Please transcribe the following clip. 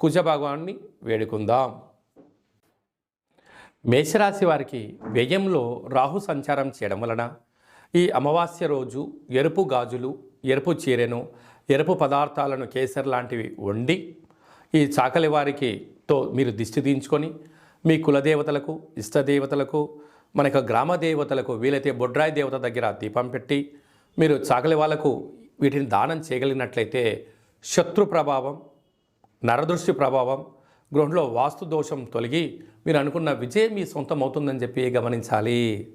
కుజ భగవాన్ని వేడుకుందాం. మేషరాశి వారికి వ్యయంలో రాహు సంచారం చేయడం వలన ఈ అమావాస్య రోజు ఎరుపు గాజులు ఎరుపు చీరెను ఎరుపు పదార్థాలను కేసర్ లాంటివి వండి ఈ చాకలి వారికి తో మీరు దిష్టి దించుకొని మీ కులదేవతలకు ఇష్టదేవతలకు మన యొక్క గ్రామ దేవతలకు వీలైతే బొడ్రాయి దేవత దగ్గర దీపం పెట్టి మీరు చాకలి వాళ్ళకు వీటిని దానం చేయగలిగినట్లయితే శత్రు ప్రభావం నరదృష్టి ప్రభావం గృహంలో వాస్తు దోషం తొలగి మీరు అనుకున్న విజయం మీ సొంతం అవుతుందని చెప్పి గమనించాలి.